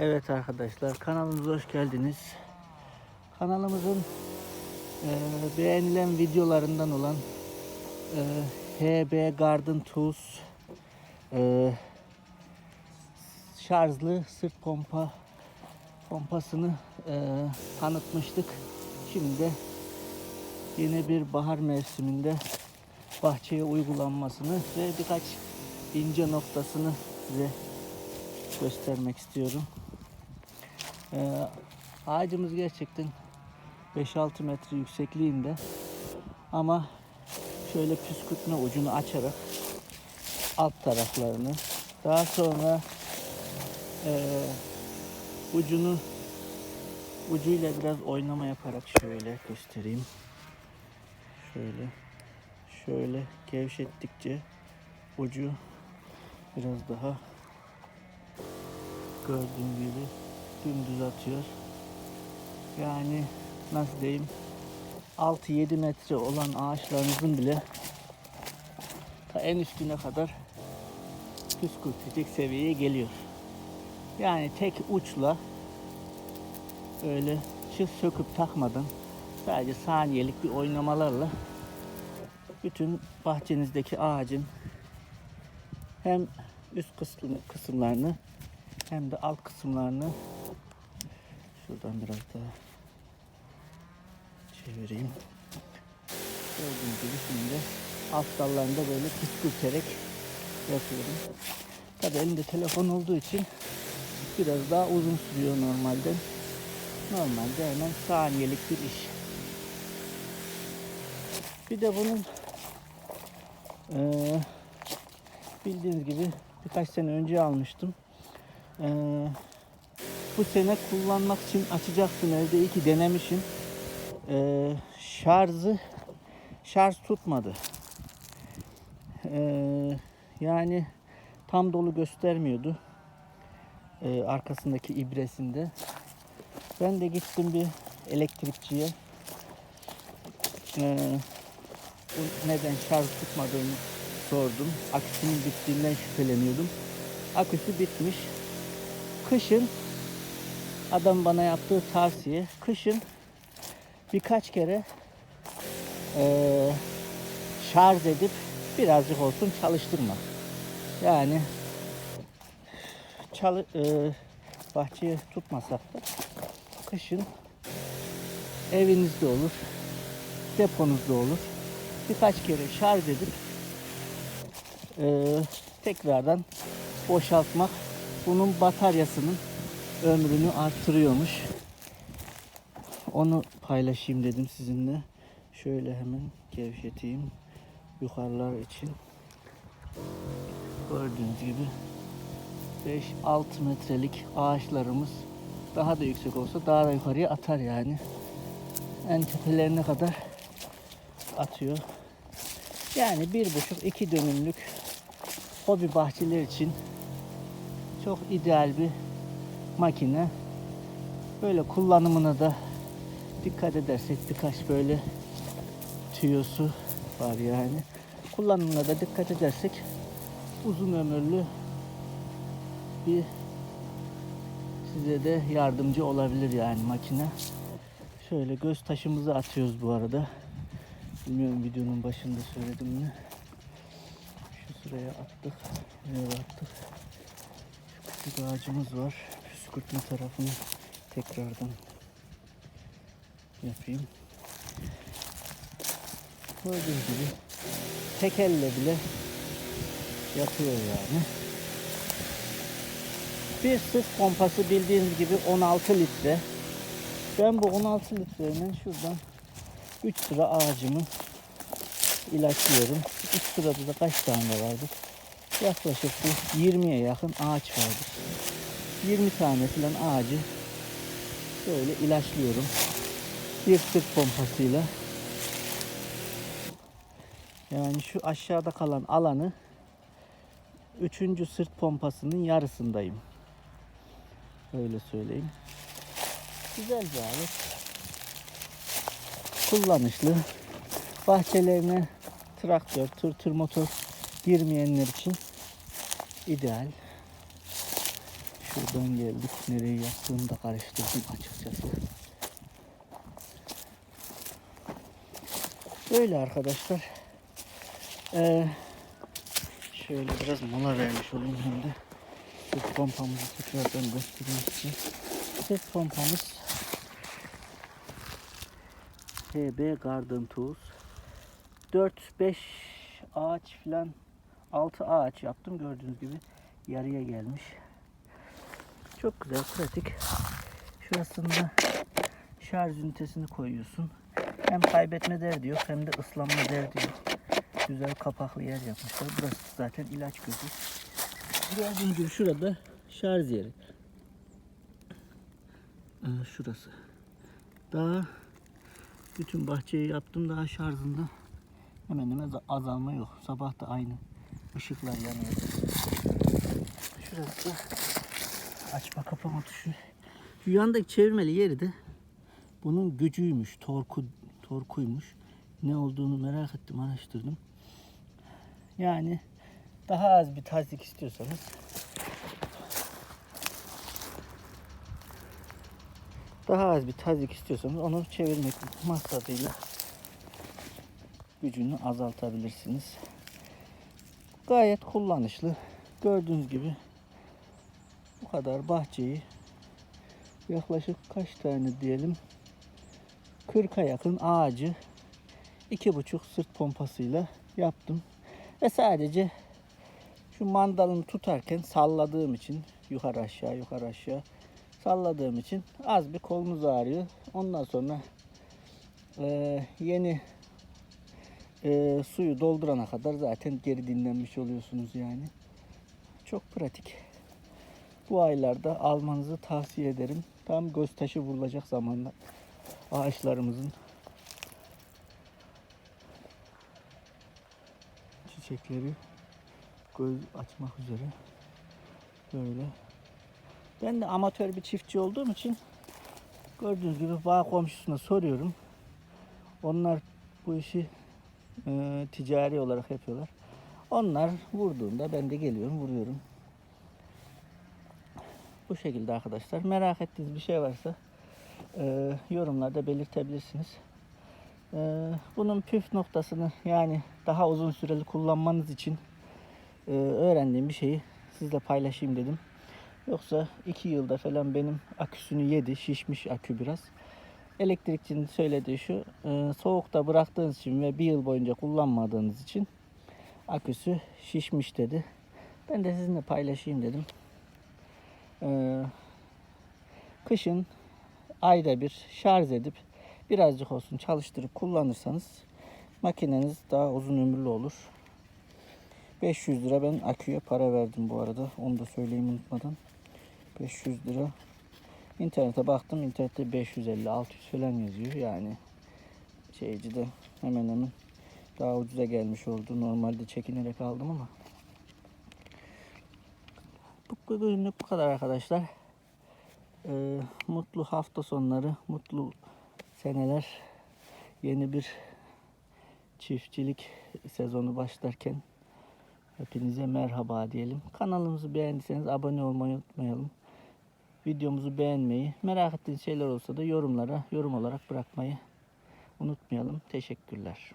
Evet arkadaşlar kanalımıza hoş geldiniz. Kanalımızın e, beğenilen videolarından olan e, HB Garden Tools e, şarjlı sırt pompa pompasını e, tanıtmıştık. Şimdi de yeni bir bahar mevsiminde bahçeye uygulanmasını ve birkaç ince noktasını size göstermek istiyorum. Ee, ağacımız gerçekten 5-6 metre yüksekliğinde ama şöyle püskürtme ucunu açarak alt taraflarını daha sonra ee, ucunu ucuyla biraz oynama yaparak şöyle göstereyim. Şöyle şöyle gevşettikçe ucu biraz daha gördüğün gibi dümdüz atıyor. Yani nasıl diyeyim 6-7 metre olan ağaçlarınızın bile ta en üstüne kadar püskürtecek seviyeye geliyor. Yani tek uçla öyle çıt söküp takmadan sadece saniyelik bir oynamalarla bütün bahçenizdeki ağacın hem üst kısmı, kısımlarını hem de alt kısımlarını şuradan biraz daha çevireyim. Gördüğünüz gibi şimdi alt dallarını da böyle püskürterek yapıyorum. Tabii elimde telefon olduğu için biraz daha uzun sürüyor normalde. Normalde hemen saniyelik bir iş. Bir de bunun eee bildiğiniz gibi birkaç sene önce almıştım. Ee, bu sene kullanmak için açacaktım evde iyi ki denemişim. Ee, şarjı şarj tutmadı. Ee, yani tam dolu göstermiyordu. Ee, arkasındaki ibresinde. Ben de gittim bir elektrikçiye. Ee, bu neden şarj tutmadığını sordum. Aküsünün bittiğinden şüpheleniyordum. Aküsü bitmiş. Kışın adam bana yaptığı tavsiye kışın birkaç kere eee, şarj edip birazcık olsun çalıştırma. Yani çalı, eee, bahçeye tutmasak da kışın evinizde olur, deponuzda olur. Birkaç kere şarj edip eee, tekrardan boşaltmak bunun bataryasının ömrünü arttırıyormuş. Onu paylaşayım dedim sizinle. Şöyle hemen gevşeteyim yukarılar için. Gördüğünüz gibi 5-6 metrelik ağaçlarımız daha da yüksek olsa daha da yukarıya atar yani. En tepelerine kadar atıyor. Yani bir buçuk iki dönümlük hobi bahçeler için çok ideal bir makine. Böyle kullanımına da dikkat edersek birkaç böyle tüyosu var yani. Kullanımına da dikkat edersek uzun ömürlü bir size de yardımcı olabilir yani makine. Şöyle göz taşımızı atıyoruz bu arada. Bilmiyorum videonun başında söyledim mi? Şu sıraya attık. Nereye attık? Küçük ağacımız var. Püskürtme tarafını tekrardan yapayım. Gördüğünüz gibi tek elle bile yapıyor yani. Bir sırt pompası bildiğiniz gibi 16 litre. Ben bu 16 litrenin şuradan 3 sıra ağacımı ilaçlıyorum. 3 sırada da kaç tane vardır? Yaklaşık bir 20'ye yakın ağaç vardır. 20 tane falan ağacı böyle ilaçlıyorum. Bir sırt pompasıyla. Yani şu aşağıda kalan alanı 3. sırt pompasının yarısındayım. Öyle söyleyeyim. Güzel bir alet. Kullanışlı. Bahçelerine traktör, tır tır motor girmeyenler için ideal. Şuradan geldik. Nereye yaptığımı da karıştırdım açıkçası. Böyle arkadaşlar. Ee, şöyle biraz mola vermiş olayım hem de. Sırt pompamızı tekrardan göstereyim size. Sırt pompamız HB Garden Tools 4-5 ağaç filan 6 ağaç yaptım gördüğünüz gibi yarıya gelmiş. Çok güzel pratik. Şurasında şarj ünitesini koyuyorsun. Hem kaybetme derdi yok hem de ıslanma derdi yok. Güzel kapaklı yer yapmışlar. Burası zaten ilaç gözü. Gördüğünüz gibi şurada şarj yeri. Ee, şurası. Daha bütün bahçeyi yaptım daha şarjında hemen hemen azalma yok. Sabah da aynı ışıklar yanıyor. Şurası açma kapama tuşu. Şu yandaki çevirmeli yeri de bunun gücüymüş, torku torkuymuş. Ne olduğunu merak ettim, araştırdım. Yani daha az bir tazik istiyorsanız daha az bir tazik istiyorsanız onu çevirmek maksadıyla gücünü azaltabilirsiniz. Gayet kullanışlı. Gördüğünüz gibi bu kadar bahçeyi yaklaşık kaç tane diyelim 40'a yakın ağacı iki buçuk sırt pompasıyla yaptım. Ve sadece şu mandalını tutarken salladığım için yukarı aşağı yukarı aşağı salladığım için az bir kolunuz ağrıyor. Ondan sonra eee, yeni eee, suyu doldurana kadar zaten geri dinlenmiş oluyorsunuz yani. Çok pratik. Bu aylarda almanızı tavsiye ederim. Tam göz taşı vurulacak zamanda ağaçlarımızın çiçekleri göz açmak üzere böyle. Ben de amatör bir çiftçi olduğum için gördüğünüz gibi bağ komşusuna soruyorum. Onlar bu işi e, ticari olarak yapıyorlar. Onlar vurduğunda ben de geliyorum vuruyorum. Bu şekilde arkadaşlar. Merak ettiğiniz bir şey varsa e, yorumlarda belirtebilirsiniz. E, bunun püf noktasını yani daha uzun süreli kullanmanız için e, öğrendiğim bir şeyi sizle paylaşayım dedim. Yoksa iki yılda falan benim aküsünü yedi. Şişmiş akü biraz. Elektrikçinin söylediği şu. e, soğukta bıraktığınız için ve bir yıl boyunca kullanmadığınız için aküsü şişmiş dedi. Ben de sizinle paylaşayım dedim. E, kışın ayda bir şarj edip birazcık olsun çalıştırıp kullanırsanız makineniz daha uzun ömürlü olur. 500 lira ben aküye para verdim bu arada. Onu da söyleyeyim unutmadan. 500 lira. İnternete baktım. İnternette 550-600 falan yazıyor. Yani şeyci de hemen hemen daha ucuza gelmiş oldu. Normalde çekinerek aldım ama. Bu bugünlük bu kadar arkadaşlar. Ee, mutlu hafta sonları, mutlu seneler. Yeni bir çiftçilik sezonu başlarken hepinize merhaba diyelim. Kanalımızı beğendiyseniz abone olmayı unutmayalım. Videomuzu beğenmeyi, merak ettiğiniz şeyler olsa da yorumlara yorum olarak bırakmayı unutmayalım. Teşekkürler.